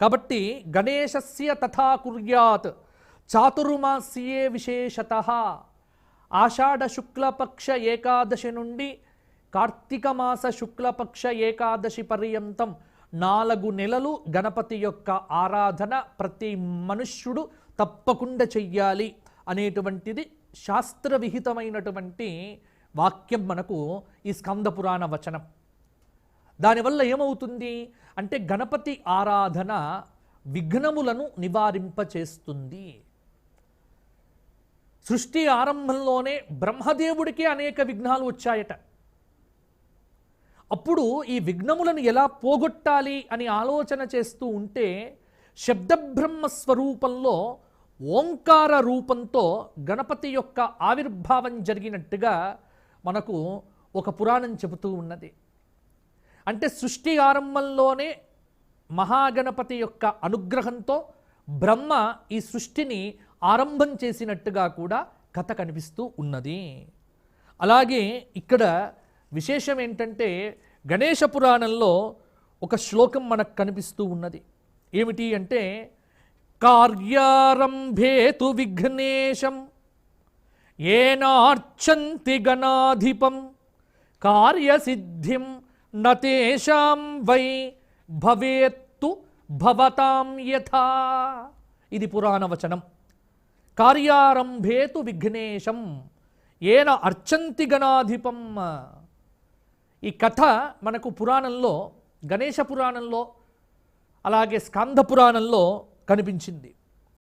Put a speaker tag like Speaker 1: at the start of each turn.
Speaker 1: కాబట్టి గణేశస్య తథా కుర్యాత్ చాతుర్మాస్యే విశేషత. ఆషాఢ శుక్లపక్ష ఏకాదశి నుండి కార్తీక మాస శుక్లపక్ష ఏకాదశి పర్యంతం నాలుగు నెలలు గణపతి యొక్క ఆరాధన ప్రతి మనుష్యుడు తప్పకుండా చెయ్యాలి అనేటువంటిది శాస్త్రవిహితమైనటువంటి వాక్యం మనకు ఈ స్కంద పురాణ వచనం. దానివల్ల ఏమవుతుంది? అంటే గణపతి ఆరాధన విఘ్నములను నివారింపచేస్తుంది. సృష్టి ఆరంభంలోనే బ్రహ్మదేవుడికి అనేక విఘ్నాలు వచ్చాయట. అప్పుడు ఈ విఘ్నములను ఎలా పోగొట్టాలి అని ఆలోచన చేస్తూ ఉంటే శబ్దబ్రహ్మ స్వరూపంలో ఓంకార రూపంతో గణపతి యొక్క ఆవిర్భావం జరిగినట్టుగా మనకు ఒక పురాణం చెబుతూ ఉన్నది. అంటే సృష్టి ఆరంభంలోనే మహాగణపతి యొక్క అనుగ్రహంతో బ్రహ్మ ఈ సృష్టిని ఆరంభం చేసినట్టుగా కూడా కథ కనిపిస్తూ ఉన్నది. అలాగే ఇక్కడ విశేషం ఏంటంటే గణేష పురాణంలో ఒక శ్లోకం మనకు కనిపిస్తూ ఉన్నది. ఏమిటి అంటే కార్యారంభేతు విఘ్నేశం ఏనార్చంతి గణాధిపం కార్యసిద్ధిం నతేషాం వై భవేత్తు భవతాం యథా. ఇది పురాణవచనం. కార్యారంభేతు విఘ్నేశం ఏన అర్చంతి గణాధిపం. ఈ కథ మనకు పురాణంలో గణేష పురాణంలో అలాగే స్కంద పురాణంలో కనిపించింది.